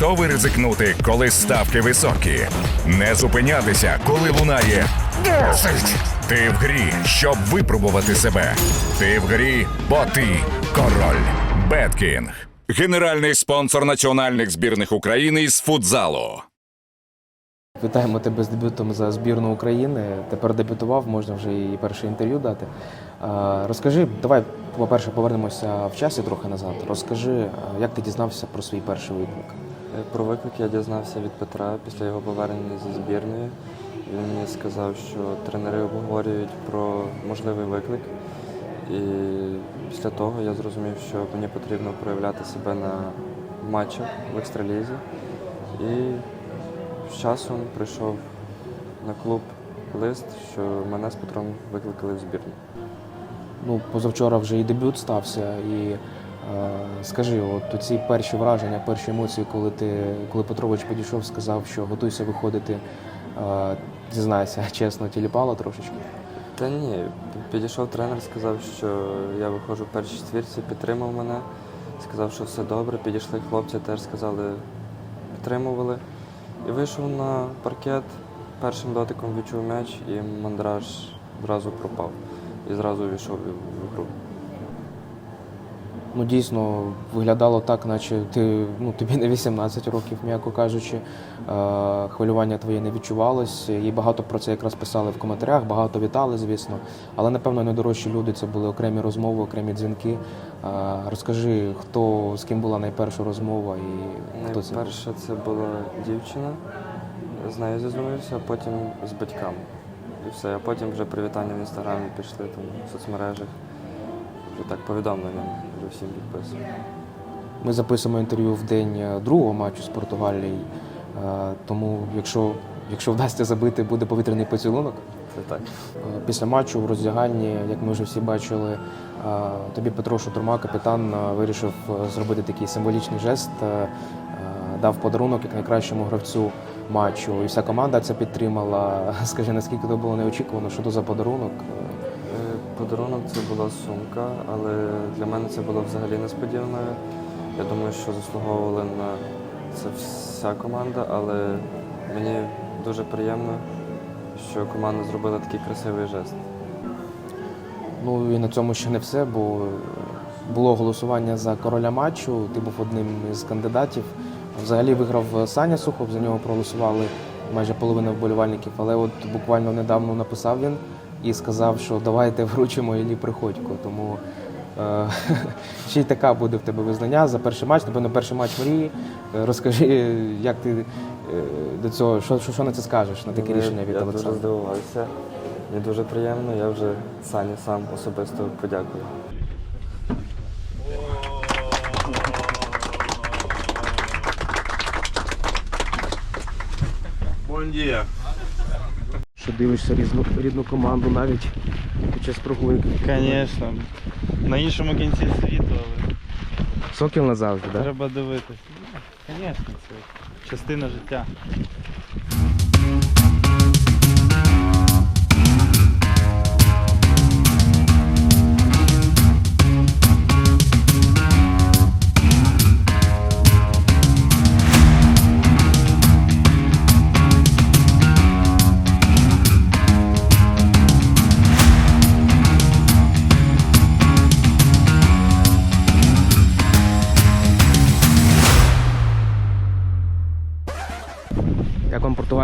Готовий ризикнути, коли ставки високі? Не зупинятися, коли лунає «Досить!» Ти в грі, щоб випробувати себе. Ти в грі, бо ти король. Беткінг. Генеральний спонсор національних збірних України з футзалу. Вітаємо тебе з дебютом за збірну України. Тепер дебютував, можна вже і перше інтерв'ю дати. Розкажи, давай, по-перше, повернемося в часі трохи назад. Розкажи, як ти дізнався про свій перший виклик? Е, Про виклик я дізнався від Петра після його повернення зі збірної. Він мені сказав, що тренери обговорюють про можливий виклик. І після того я зрозумів, що мені потрібно проявляти себе на матчах в екстралізі. І з часом прийшов на клуб лист, що мене з Петром викликали в збірну. Ну, позавчора вже і дебют стався. І скажи, от ці перші враження, перші емоції, коли ти, коли Петрович підійшов, сказав, що готуйся виходити, е, зізнайся, чесно, тіліпало трошечки. Та ні, підійшов тренер, сказав, що я виходжу в першій четвірці, підтримав мене, сказав, що все добре. Підійшли хлопці, теж сказали, підтримували. І вийшов на паркет, першим дотиком відчув м'яч і мандраж зразу пропав. І зразу війшов в гру. Ну, дійсно, виглядало так, наче ти ну, тобі не 18 років, м'яко кажучи. Е, хвилювання твоє не відчувалось. І багато про це якраз писали в коментарях, багато вітали, звісно. Але напевно найдорожчі люди це були окремі розмови, окремі дзвінки. Е, розкажи, хто з ким була найперша розмова і хто це? Найперше це була дівчина, з нею зізвонився, а потім з батьками. І все. А потім вже привітання в інстаграмі пішли там в соцмережах. Вже так повідомленням вже всім підписую. Ми записуємо інтерв'ю в день е, другого матчу з Португалією. Е, тому, якщо, якщо вдасться забити, буде повітряний поцілунок. Це так. Е, Після матчу в роздяганні, як ми вже всі бачили, тобі Петро Шутурма, капітан, вирішив зробити такий символічний жест, дав подарунок як найкращому гравцю матчу. І вся команда це підтримала. Скажи, наскільки це було неочікувано, що то за подарунок? Подарунок це була сумка, але для мене це було взагалі несподіваною. Я думаю, що заслуговували на це вся команда, але мені дуже приємно, що команда зробила такий красивий жест. Ну і на цьому ще не все, бо було голосування за короля матчу. Ти був одним із кандидатів. Взагалі виграв Саня Сухов, за нього проголосували майже половина вболівальників. Але от буквально недавно написав він і сказав, що давайте вручимо Іллі Приходько. Тому е, ще й така буде в тебе визнання за перший матч. Напевно, перший матч мрії. Е, Розкажи, як ти е, до цього, що, що, що на це скажеш, на таке Ну, рішення від Я дуже здивувався. Мені дуже приємно, я вже Сані сам особисто подякую. Bom dia. Що дивишся різну, рідну команду навіть під час прогулянки. Звісно. На іншому кінці світу, але Сокіл назавжди, так? треба дивитися. Звісно, це частина життя.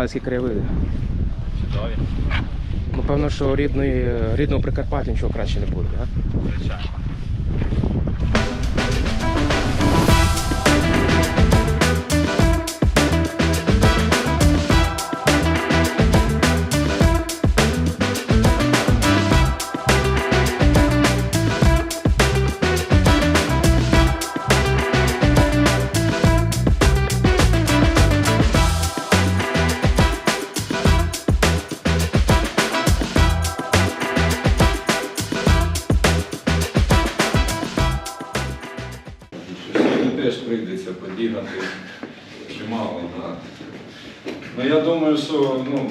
Як краєвиди? Чудові. Ну, певно, що рідної, рідного Прикарпаття нічого краще не буде, так? Звичайно. Думаю, що ну,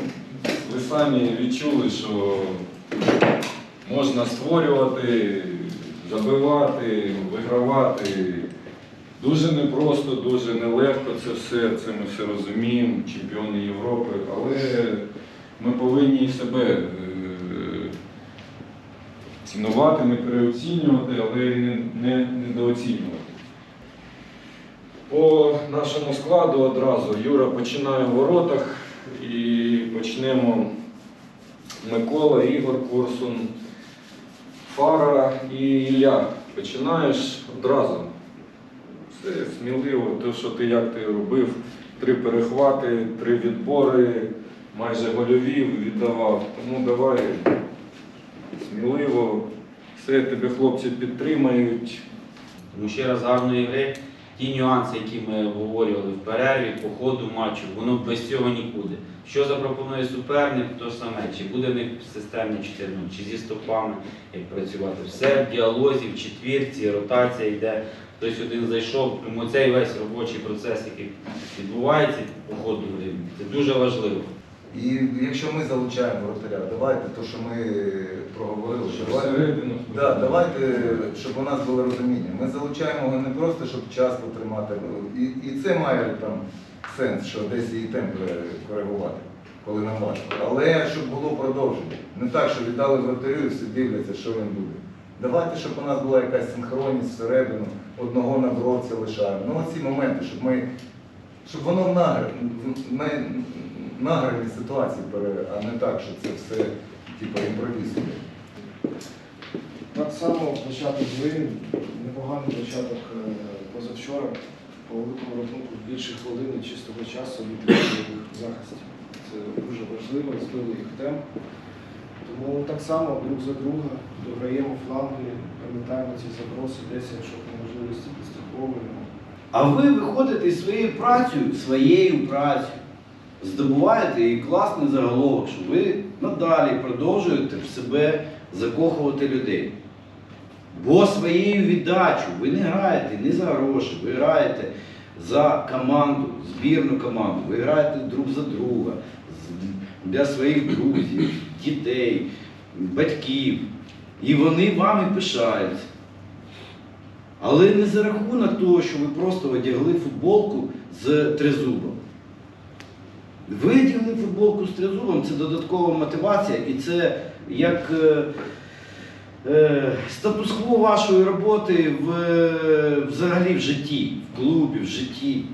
ви самі відчули, що можна створювати, забивати, вигравати. Дуже непросто, дуже нелегко це все, це ми все розуміємо, чемпіони Європи, але ми повинні себе е, цінувати, не переоцінювати, але й не, не недооцінювати. По нашому складу одразу Юра починає в воротах і почнемо Микола, Ігор Курсун, Фара і Ілля. Починаєш одразу. Все сміливо, те, що ти як ти робив, три перехвати, три відбори, майже гольові віддавав. Тому давай сміливо, все тебе хлопці підтримають. Тому ще раз гарної гри. Ті нюанси, які ми обговорювали в перерві, по ходу матчу, воно без цього нікуди. Що запропонує суперник, то саме, чи буде в них системні 4 чи зі стопами, як працювати. Все в діалозі, в четвірці, ротація йде. Хтось один зайшов, тому цей весь робочий процес, який відбувається по ходу це дуже важливо. І якщо ми залучаємо воротаря, давайте то, що ми проговорили, що давайте, да, давайте, щоб у нас було розуміння. Ми залучаємо його не просто, щоб час потримати, і, і це має там сенс, що десь і темп коригувати, коли нам важко. Але щоб було продовження. Не так, що віддали воротарю і всі дивляться, що він буде. Давайте, щоб у нас була якась синхронність всередину, одного на бровці лишаємо. Ну оці моменти, щоб ми щоб воно нагр... в на- награлі ситуації, а не так, що це все типу імпровізує. Так само початок гри, непоганий початок е, позавчора, по великому рахунку більше хвилини чистого часу від в захисті. Це дуже важливо, збили їх темп. Тому так само друг за друга дограємо фланги, пам'ятаємо ці заброси, десь, якщо по можливості підстраховуємо. А ви виходите своєю працею, своєю працею, здобуваєте і класний заголовок, що ви надалі продовжуєте в себе закохувати людей. Бо своєю віддачею ви не граєте не за гроші, ви граєте за команду, збірну команду, ви граєте друг за друга, для своїх друзів, дітей, батьків. І вони вами пишаються. Але не за рахунок того, що ви просто одягли футболку з тризубом. Ви футболку з тризубом, це додаткова мотивація і це як е, е, статус-кво вашої роботи в, взагалі в житті, в клубі, в житті.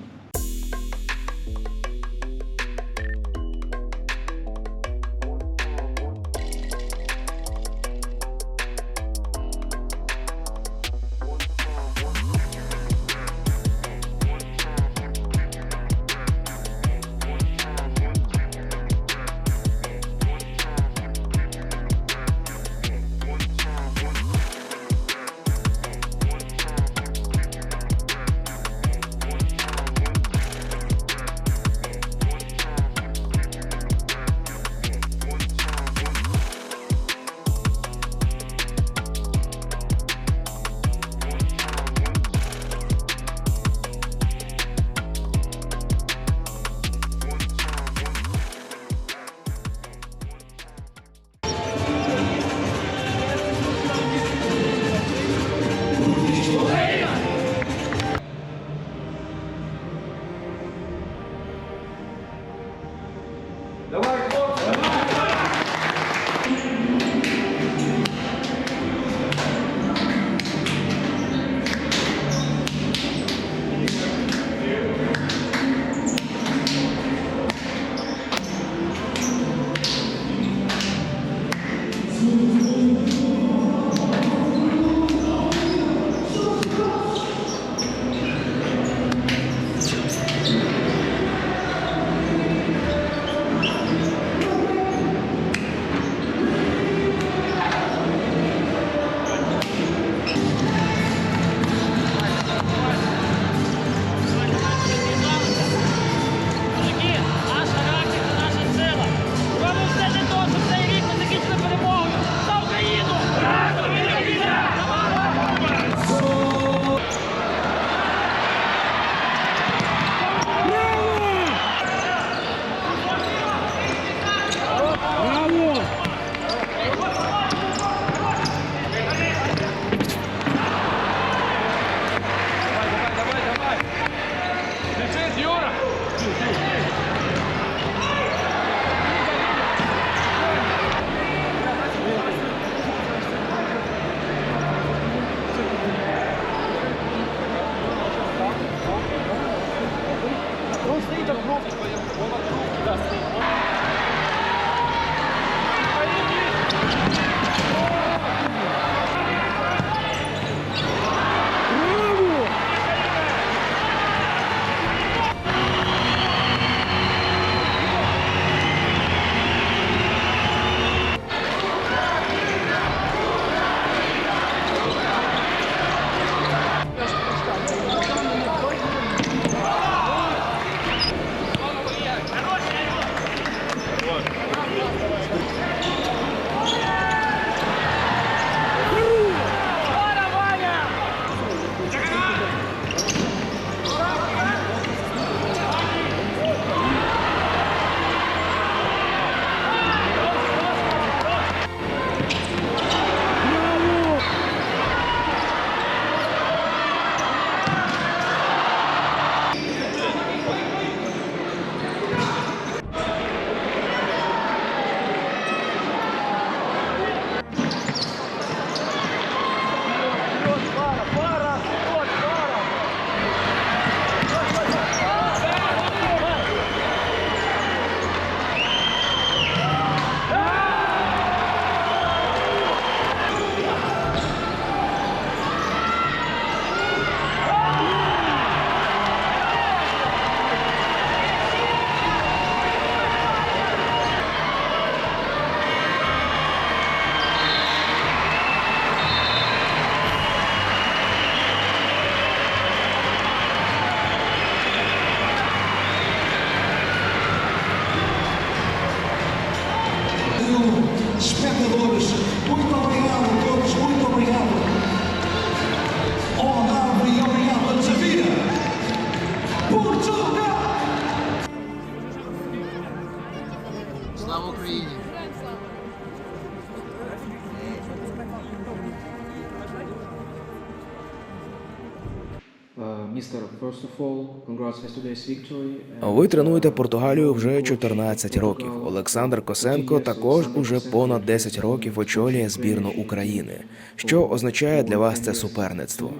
Ви тренуєте Португалію вже 14 років. Олександр Косенко також уже понад 10 років очолює збірну України. Що означає для вас це суперництво?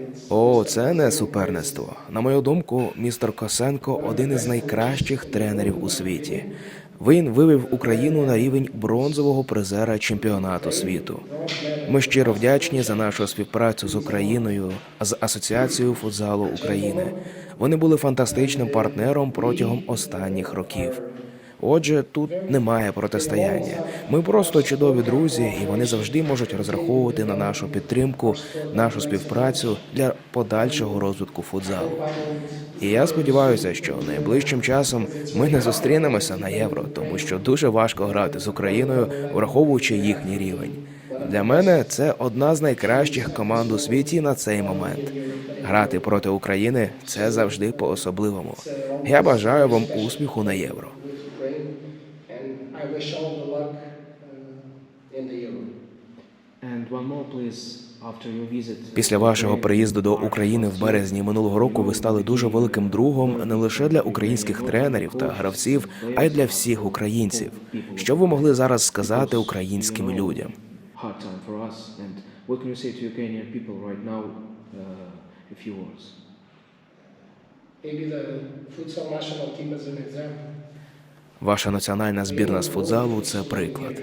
It's... О, це не суперництво. На мою думку, містер Косенко один із найкращих тренерів у світі. Він вивів Україну на рівень бронзового призера чемпіонату світу. Ми щиро вдячні за нашу співпрацю з Україною, з Асоціацією футзалу України. Вони були фантастичним партнером протягом останніх років. Отже, тут немає протистояння. Ми просто чудові друзі, і вони завжди можуть розраховувати на нашу підтримку, нашу співпрацю для подальшого розвитку футзалу. І я сподіваюся, що найближчим часом ми не зустрінемося на євро, тому що дуже важко грати з Україною, враховуючи їхній рівень. Для мене це одна з найкращих команд у світі на цей момент. Грати проти України це завжди по-особливому. Я бажаю вам успіху на євро. Wish all the luck uh, in the Euro. And one more, please, after your visit. Після вашого приїзду до України в березні минулого року ви стали дуже великим другом не лише для українських тренерів та гравців, а й для всіх українців. Що ви могли зараз сказати українським людям? Hard time for us. And what can you say to Ukrainian people right now? Uh. Maybe the futsal national team is an example. Ваша національна збірна з футзалу це приклад.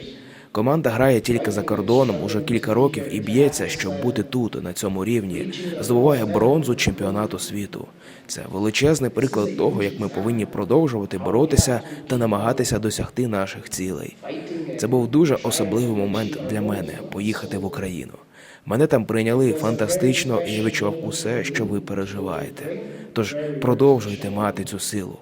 Команда грає тільки за кордоном уже кілька років і б'ється, щоб бути тут, на цьому рівні, здобуває бронзу чемпіонату світу. Це величезний приклад того, як ми повинні продовжувати боротися та намагатися досягти наших цілей. Це був дуже особливий момент для мене поїхати в Україну. Мене там прийняли фантастично, і я відчував усе, що ви переживаєте. Тож продовжуйте мати цю силу.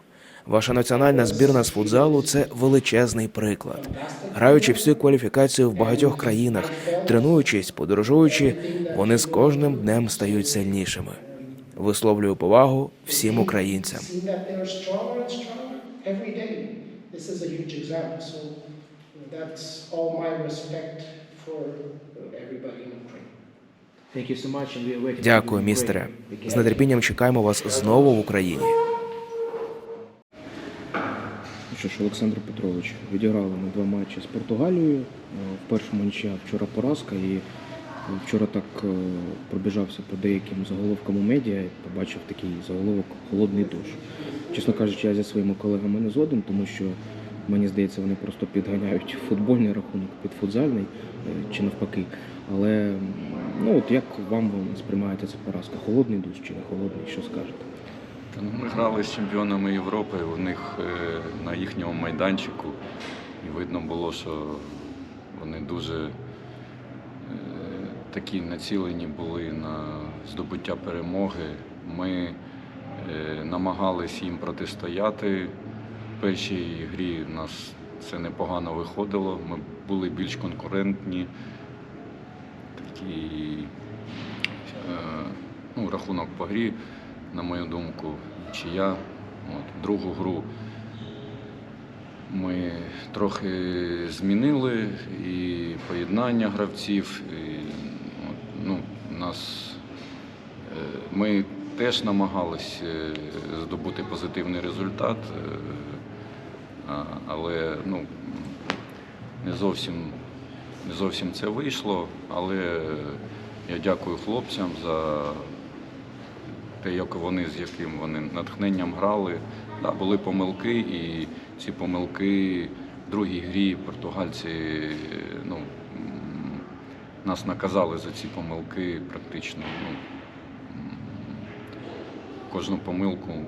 Ваша національна збірна з футзалу це величезний приклад. Граючи всю кваліфікацію в багатьох країнах, тренуючись, подорожуючи, вони з кожним днем стають сильнішими. Висловлюю повагу всім українцям. Дякую, містере. З нетерпінням чекаємо вас знову в Україні. Що ж, Олександр Петрович, відіграли ми два матчі з Португалією. Е, В першому нічия вчора поразка, і вчора так е, пробіжався по деяким заголовкам у медіа і побачив такий заголовок Холодний душ. Чесно кажучи, я зі своїми колегами не згоден, тому що мені здається, вони просто підганяють футбольний рахунок під футзальний е, чи навпаки. Але ну от як вам сприймається ця поразка? Холодний душ чи не холодний? Що скажете? Ну, ми грали з чемпіонами Європи, у них е, на їхньому майданчику. І видно було, що вони дуже е, такі націлені були на здобуття перемоги. Ми е, намагались їм протистояти. В першій грі у нас це непогано виходило. Ми були більш конкурентні. Такий ну, рахунок по грі на мою думку, чия. От, другу гру ми трохи змінили і поєднання гравців. І, от, ну, нас, е, ми теж намагались е, здобути позитивний результат, е, але ну, не зовсім, не зовсім це вийшло. Але я дякую хлопцям за те, як вони з яким вони натхненням грали. Да, були помилки, і ці помилки в другій грі португальці ну, нас наказали за ці помилки практично. Ну, кожну помилку вони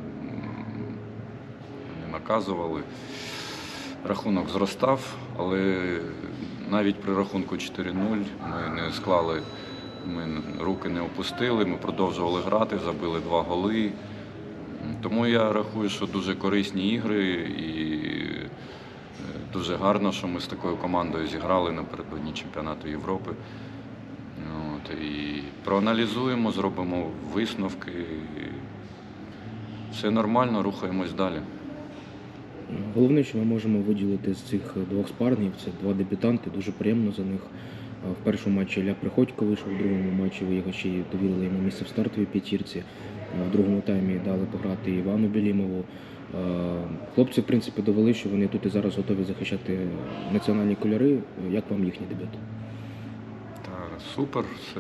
наказували. Рахунок зростав, але навіть при рахунку 4-0 ми не склали ми руки не опустили, ми продовжували грати, забили два голи. Тому я рахую, що дуже корисні ігри і е, дуже гарно, що ми з такою командою зіграли напередодні чемпіонату Європи. От, і проаналізуємо, зробимо висновки. Все нормально, рухаємось далі. Головне, що ми можемо виділити з цих двох спарнів, це два дебютанти, дуже приємно за них. В першому матчі Ілля Приходько вийшов, в другому матчі ви його ще й довірили йому місце в стартовій п'ятірці. В другому таймі дали пограти Івану Білімову. Е, Хлопці, в принципі, довели, що вони тут і зараз готові захищати національні кольори. Як вам їхній дебют? Та супер. Це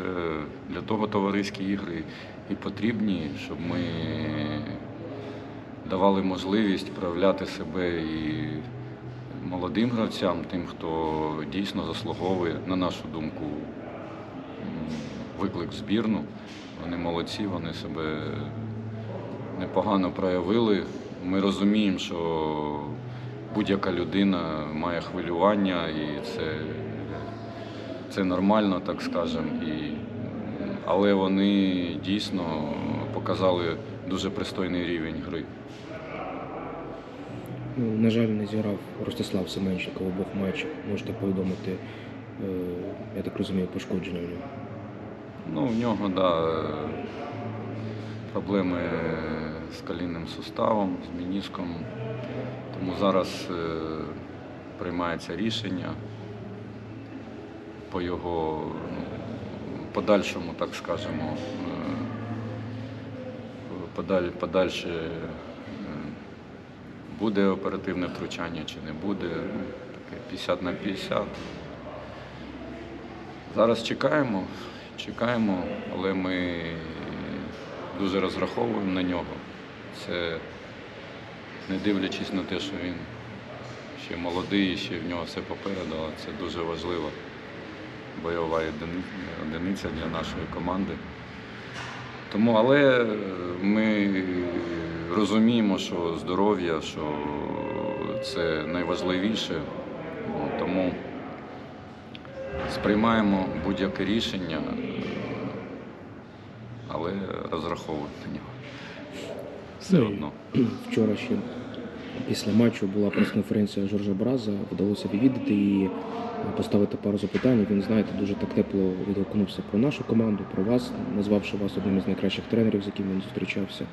для того товариські ігри і потрібні, щоб ми давали можливість проявляти себе і молодим гравцям, тим, хто дійсно заслуговує, на нашу думку, виклик збірну. Вони молодці, вони себе непогано проявили. Ми розуміємо, що будь-яка людина має хвилювання, і це, це нормально, так скажемо. І, але вони дійсно показали дуже пристойний рівень гри. Ну, на жаль, не зіграв Ростислав Семенченко в обох матчах. Можете повідомити, е, я так розумію, пошкодження в нього. Ну, в нього, да, е, проблеми з колінним суставом, з меніском. Тому зараз е, приймається рішення по його ну, подальшому, так скажемо, е, подаль, подальше буде оперативне втручання чи не буде. Ну, таке 50 на 50. Зараз чекаємо, чекаємо, але ми дуже розраховуємо на нього. Це не дивлячись на те, що він ще молодий, і ще в нього все попереду, але це дуже важлива бойова одиниця для нашої команди. Тому, але ми розуміємо, що здоров'я, що це найважливіше. Тому сприймаємо будь-яке рішення, але розраховуємо на нього. Все Ну, одно. Вчора ще після матчу була прес-конференція Жоржа Браза, вдалося відвідати і поставити пару запитань. Він, знаєте, дуже так тепло відгукнувся про нашу команду, про вас, назвавши вас одним із найкращих тренерів, з яким він зустрічався.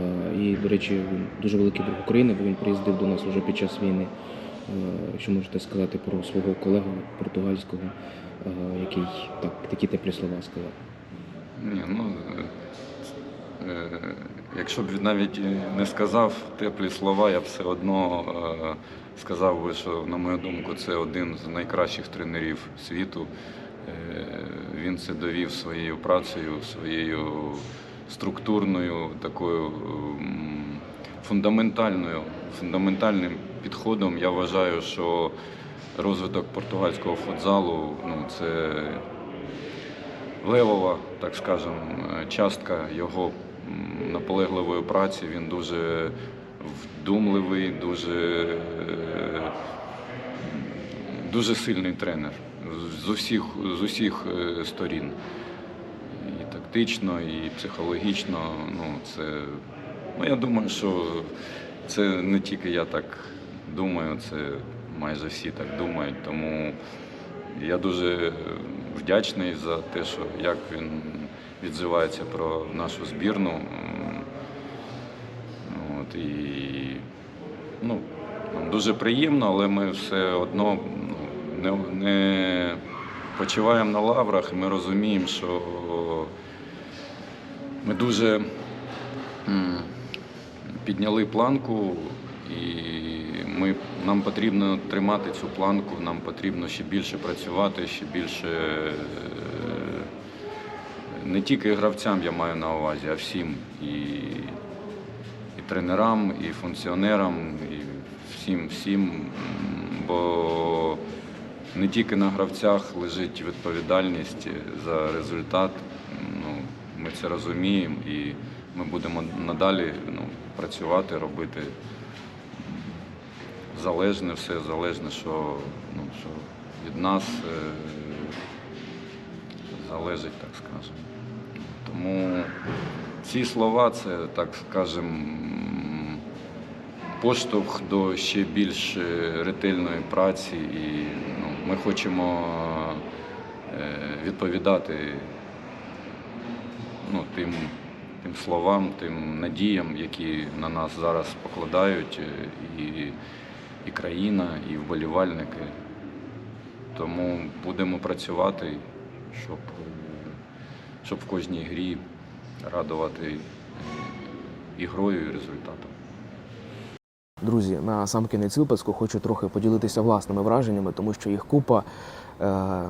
Е, І, до речі, він дуже великий друг України, бо він приїздив до нас вже під час війни. Е, Що можете сказати про свого колегу португальського, е, який так, такі теплі слова сказав? Ні, ну, якщо б він навіть не сказав теплі слова, я б все одно е, сказав би, що, на мою думку, це один з найкращих тренерів світу. Е, Він це довів своєю працею, своєю структурною, такою фундаментальною, фундаментальним підходом. Я вважаю, що розвиток португальського футзалу ну, це левова, так скажемо, частка його наполегливої праці. Він дуже вдумливий, дуже, дуже сильний тренер з усіх, з усіх е, сторін. І тактично, і психологічно. Ну, це, ну, я думаю, що це не тільки я так думаю, це майже всі так думають. Тому я дуже вдячний за те, що як він відзивається про нашу збірну. От, і, ну, нам дуже приємно, але ми все одно ну, не, не почуваємо на лаврах, і ми розуміємо, що ми дуже підняли планку, і ми, нам потрібно тримати цю планку, нам потрібно ще більше працювати, ще більше е, не тільки гравцям я маю на увазі, а всім. І, і тренерам, і функціонерам, і всім, всім. Бо не тільки на гравцях лежить відповідальність за результат. Ну, ми це розуміємо і ми будемо надалі ну, працювати, робити залежне, все залежне, що, ну, що від нас е, залежить, так скажемо. Тому ці слова це, так скажемо, поштовх до ще більш е, ретельної праці, і ну, ми хочемо е, відповідати ну, тим, тим словам, тим надіям, які на нас зараз покладають е, і, і країна, і вболівальники. Тому будемо працювати, щоб, е, щоб в кожній грі радувати і ігрою і результатом. Друзі, на сам кінець випуску хочу трохи поділитися власними враженнями, тому що їх купа. Е-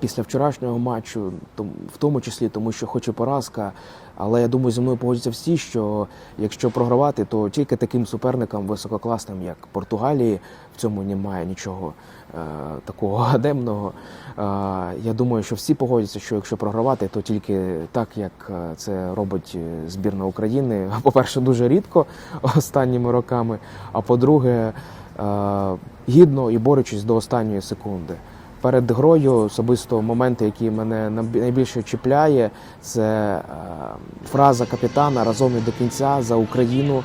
Після вчорашнього матчу, в тому числі тому, що хоч і поразка, але я думаю, зі мною погодяться всі, що якщо програвати, то тільки таким суперникам висококласним, як Португалії, в цьому немає нічого е, такого гадемного. Е, я думаю, що всі погодяться, що якщо програвати, то тільки так, як е, це робить е, збірна України. По-перше, дуже рідко останніми роками. А по-друге, е, гідно і борючись до останньої секунди. Перед грою особисто моменти, які мене найбільше чіпляє, це е, фраза капітана разом і до кінця за Україну е,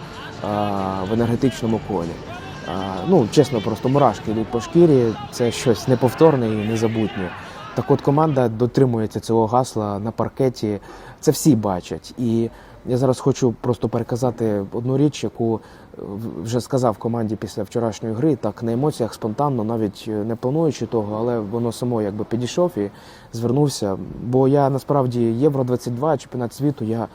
в енергетичному колі. Е, ну, чесно, просто мурашки йдуть по шкірі. Це щось неповторне і незабутнє. Так от команда дотримується цього гасла на паркеті. Це всі бачать. І я зараз хочу просто переказати одну річ, яку е, вже сказав команді після вчорашньої гри, так на емоціях спонтанно, навіть е, не плануючи того, але воно само якби підійшов і звернувся. Бо я насправді Євро 22 чемпіонат світу. Я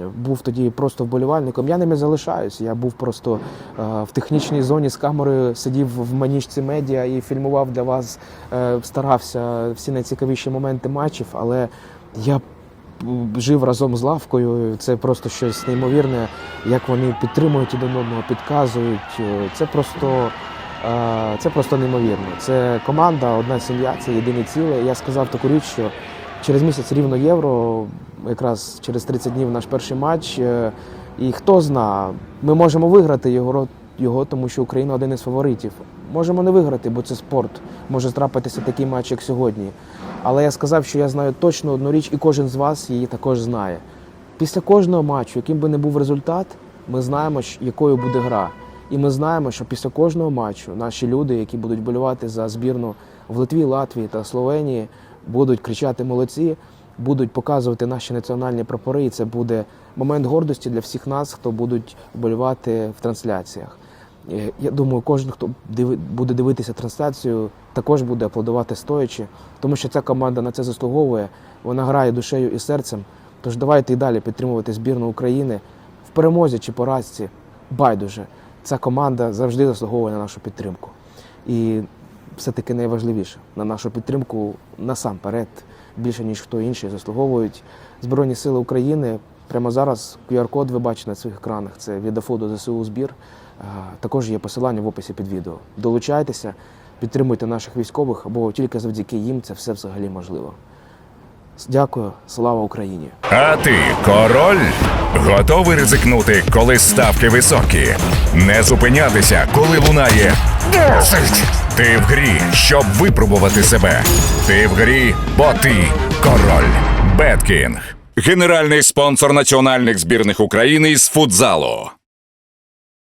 е, був тоді просто вболівальником. Я ними залишаюсь. Я був просто е, в технічній зоні з камерою, сидів в манічці медіа і фільмував для вас, е, старався всі найцікавіші моменти матчів, але я жив разом з лавкою. Це просто щось неймовірне, як вони підтримують один одного, підказують. Це просто. е, Це просто неймовірно. Це команда, одна сім'я, це єдине ціле. Я сказав таку річ, що через місяць рівно євро, якраз через 30 днів наш перший матч. е, І хто зна, ми можемо виграти його, його, тому що Україна один із фаворитів. Можемо не виграти, бо це спорт. Може трапитися такий матч, як сьогодні. Але я сказав, що я знаю точно одну річ, і кожен з вас її також знає. Після кожного матчу, яким би не був результат, ми знаємо, якою буде гра. І ми знаємо, що після кожного матчу наші люди, які будуть болювати за збірну в Литві, Латвії та Словенії, будуть кричати молодці, будуть показувати наші національні прапори. І це буде момент гордості для всіх нас, хто будуть болювати в трансляціях. Е, Я думаю, кожен, хто буде дивитися трансляцію, також буде аплодувати стоячи, тому що ця команда на це заслуговує. Вона грає душею і серцем. Тож давайте і далі підтримувати збірну України в перемозі чи поразці. Байдуже, ця команда завжди заслуговує на нашу підтримку. І все-таки найважливіше на нашу підтримку насамперед, більше ніж хто інший, заслуговують Збройні Сили України. Прямо зараз QR-код ви бачите на цих екранах. Це від АФО ЗСУ збір. Також є посилання в описі під відео. Долучайтеся, підтримуйте наших військових, бо тільки завдяки їм це все взагалі можливо. Дякую, слава Україні! А ти король? Готовий ризикнути, коли ставки високі? Не зупинятися, коли лунає! Ти в грі, щоб випробувати себе. Ти в грі, бо ти король. Беткінг. Генеральний спонсор національних збірних України з футзалу.